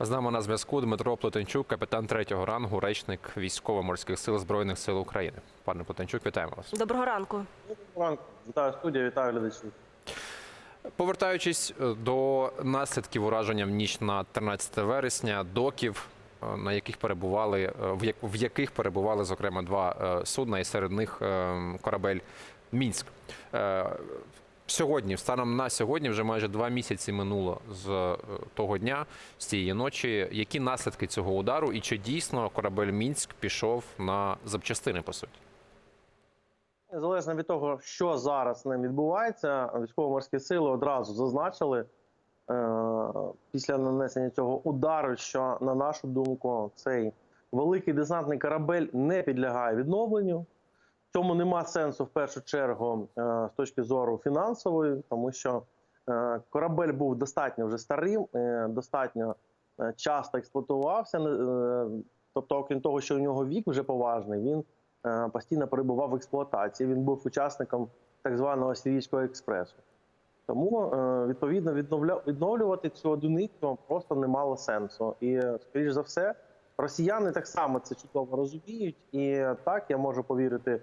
З нами на зв'язку Дмитро Плетенчук, капітан третього рангу, речник військово-морських сил збройних сил України. Пане Плетенчук, вітаємо вас. Доброго ранку. Доброго ранку. Вітаю студія, вітаю глядачів. Повертаючись е, до наслідків ураження в ніч на 13 вересня, доків, е, на яких перебували е, в як- в яких перебували зокрема два судна, і серед них е, корабель Мінськ. Сьогодні, станом на сьогодні, вже майже два місяці минуло з е, того дня, з цієї ночі. Які наслідки цього удару, і чи дійсно корабель Мінськ пішов на запчастини по суті? Незалежно від того, що зараз ним відбувається, військово-морські сили одразу зазначили е, після нанесення цього удару, що на нашу думку цей великий десантний корабель не підлягає відновленню. Цьому нема сенсу в першу чергу е, з точки зору фінансової, тому що е, корабель був достатньо вже старим, е, достатньо часто експлуатувався. Тобто, окрім того, що у нього вік вже поважний, він постійно перебував в експлуатації. Він був учасником так званого Сирійського експресу. Тому, відповідно, відновлювати цю одиницю просто не мало сенсу. І, скоріш за все, росіяни так само це чудово розуміють. І так я можу повірити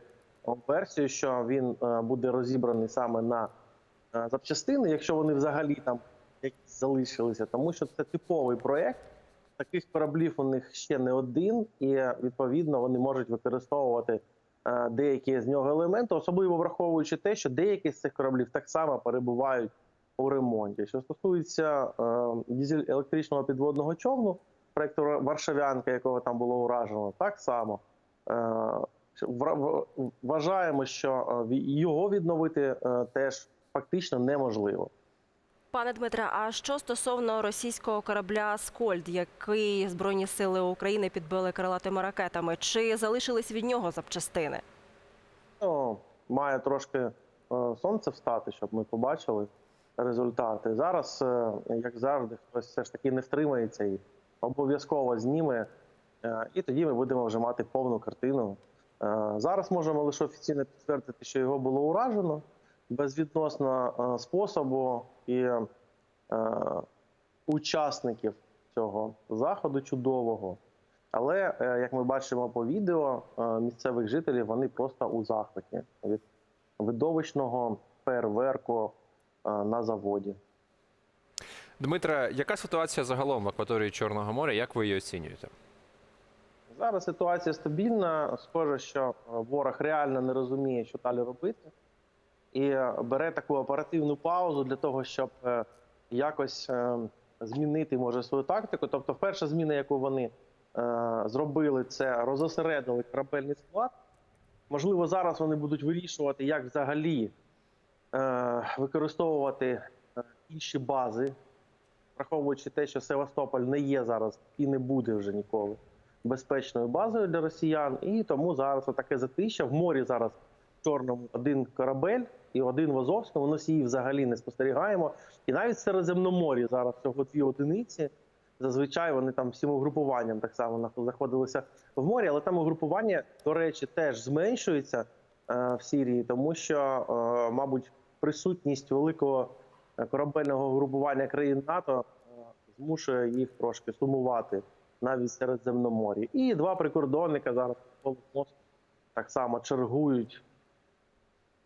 версію, що він е, буде розібраний саме на е, запчастини, якщо вони взагалі там якісь залишилися, тому що це типовий проєкт. Таких кораблів у них ще не один, і відповідно вони можуть використовувати е, деякі з нього елементи, особливо враховуючи те, що деякі з цих кораблів так само перебувають у ремонті. Що стосується дизель електричного підводного човну, проекту Варшавянка, якого там було уражено, так само вважаємо, що е, його відновити е, теж фактично неможливо. Пане Дмитре, а що стосовно російського корабля Скольд, який Збройні сили України підбили крилатими ракетами? Чи залишились від нього запчастини? Ну, має трошки е, сонце встати, щоб ми побачили результати. Зараз, як завжди, хтось все ж таки не втримається і обов'язково зніме, і тоді ми будемо вже мати повну картину. Е, Зараз можемо лише офіційно підтвердити, що його було уражено безвідносно е, способу і е, учасників цього заходу чудового. Але як ми бачимо по відео, місцевих жителів вони просто у захваті від видовищного фейерверку е, на заводі. Дмитре, яка ситуація загалом в акваторії Чорного моря? Як ви її оцінюєте? Зараз ситуація стабільна. Схоже, що е, ворог реально не розуміє, що далі робити, і е, бере таку оперативну паузу для того, щоб е, якось змінити може свою тактику. Тобто, перша зміна, яку вони зробили, це розосередили корабельний склад. Можливо, зараз вони будуть вирішувати, як взагалі використовувати інші бази, враховуючи те, що Севастополь не є зараз і не буде вже ніколи безпечною базою для росіян. І тому зараз таке затища. В морі зараз в чорному один корабель і один в Азовському. Носії взагалі не спостерігаємо. І навіть в Середземноморі зараз всього дві одиниці. Зазвичай вони там всім угрупуванням так само нах- знаходилися в морі, але там угрупування, до речі, теж зменшується е, в Сірії, тому що, е, мабуть, присутність великого е, корабельного угрупування країн НАТО змушує їх трошки сумувати навіть в Середземноморі. І два прикордонника зараз так само чергують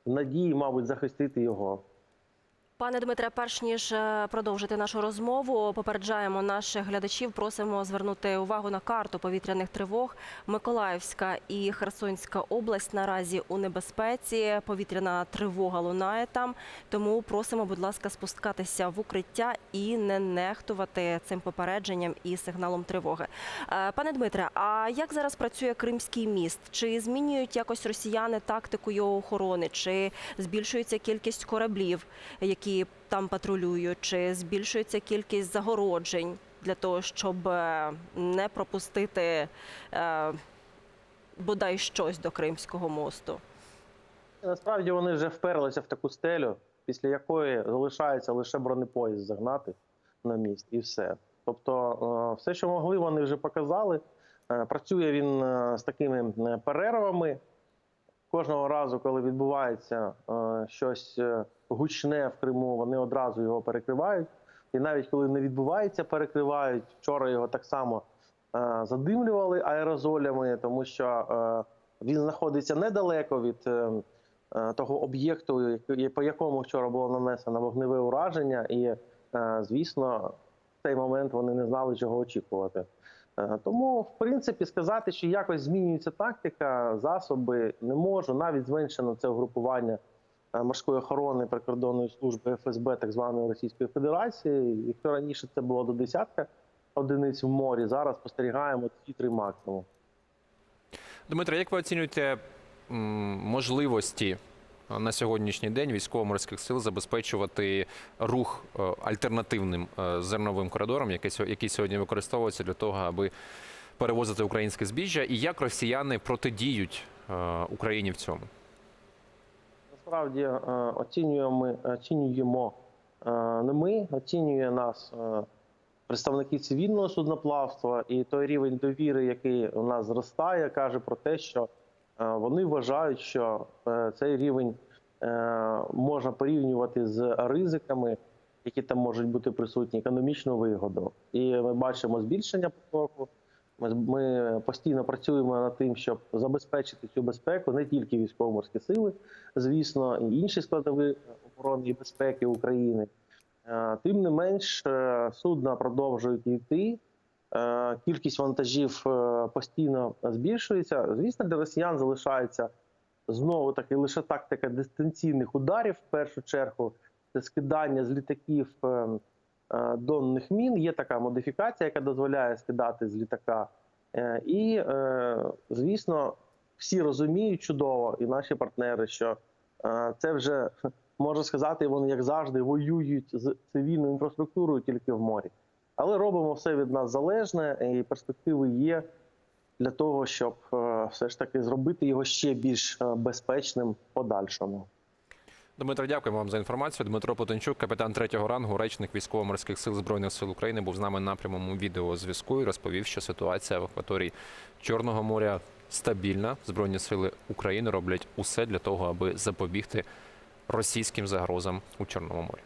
надії, мабуть, захистити його. Пане Дмитре, перш ніж е, продовжити нашу розмову, попереджаємо наших глядачів. Просимо звернути увагу на карту повітряних тривог. Миколаївська і Херсонська область наразі у небезпеці. Повітряна тривога лунає там. Тому просимо, будь ласка, спускатися в укриття і не нехтувати цим попередженням і сигналом тривоги. Е, Пане Дмитре, а як зараз працює Кримський міст? Чи змінюють якось росіяни тактику його охорони? Чи збільшується кількість кораблів, які там патрулюють? Чи збільшується кількість загороджень для того, щоб е, не пропустити е, бодай щось до Кримського мосту? Насправді вони вже вперлися в таку стелю, після якої залишається лише бронепоїзд загнати на міст і все. Тобто, е, все, що могли, вони вже показали. Е, Працює він е, з такими е, перервами. Кожного разу, коли відбувається е, щось е, гучне в Криму, вони одразу його перекривають І навіть коли не відбувається, перекривають. Вчора його так само е, задимлювали аерозолями, тому що він знаходиться недалеко від того об'єкту, по якому вчора було нанесено вогневе ураження, і, звісно, в цей момент вони не знали, чого очікувати. Е, Тому, в принципі, сказати, що якось змінюється тактика, засоби не можу. Навіть зменшено це угрупування е, морської охорони прикордонної служби ФСБ так званої Російської Федерації. Якщо раніше це було до десятка одиниць в морі, зараз спостерігаємо 2-3 максимум. Дмитро, як ви оцінюєте можливості на сьогоднішній день військово-морських сил забезпечувати рух е, альтернативним е, зерновим коридором, який, сьо- сьогодні використовується для того, аби перевозити українське збіжжя, і як росіяни протидіють е, Україні в цьому? Насправді е, оцінюємо, оцінюємо е, не ми, оцінює нас е, представники цивільного судноплавства, і той рівень довіри, який у нас зростає, каже про те, що е, вони вважають, що е, цей рівень е, можна порівнювати з ризиками, які там можуть бути присутні, економічну вигоду. І ми бачимо збільшення потоку. Ми, постійно працюємо над тим, щоб забезпечити цю безпеку не тільки військово-морські сили, звісно, і інші складові оборони і безпеки України. Е, Тим не менш, е, судна продовжують йти. Е, Кількість вантажів е, постійно збільшується. Звісно, для росіян залишається знову таки лише тактика дистанційних ударів. В першу чергу це скидання з літаків е, донних мін. Є така модифікація, яка дозволяє скидати з літака. І, звісно, всі розуміють чудово, і наші партнери, що це вже можна сказати, вони як завжди воюють з цивільною інфраструктурою тільки в морі. Але робимо все від нас залежне, і перспективи є для того, щоб е, все ж таки зробити його ще більш е, безпечним подальшому. Дмитро, дякуємо вам за інформацію. Дмитро Потенчук, капітан третього рангу, речник військово-морських сил збройних сил України, був з нами на прямому відеозв'язку і розповів, що ситуація в акваторії Чорного моря стабільна. Збройні сили України роблять усе для того, аби запобігти російським загрозам у Чорному морі.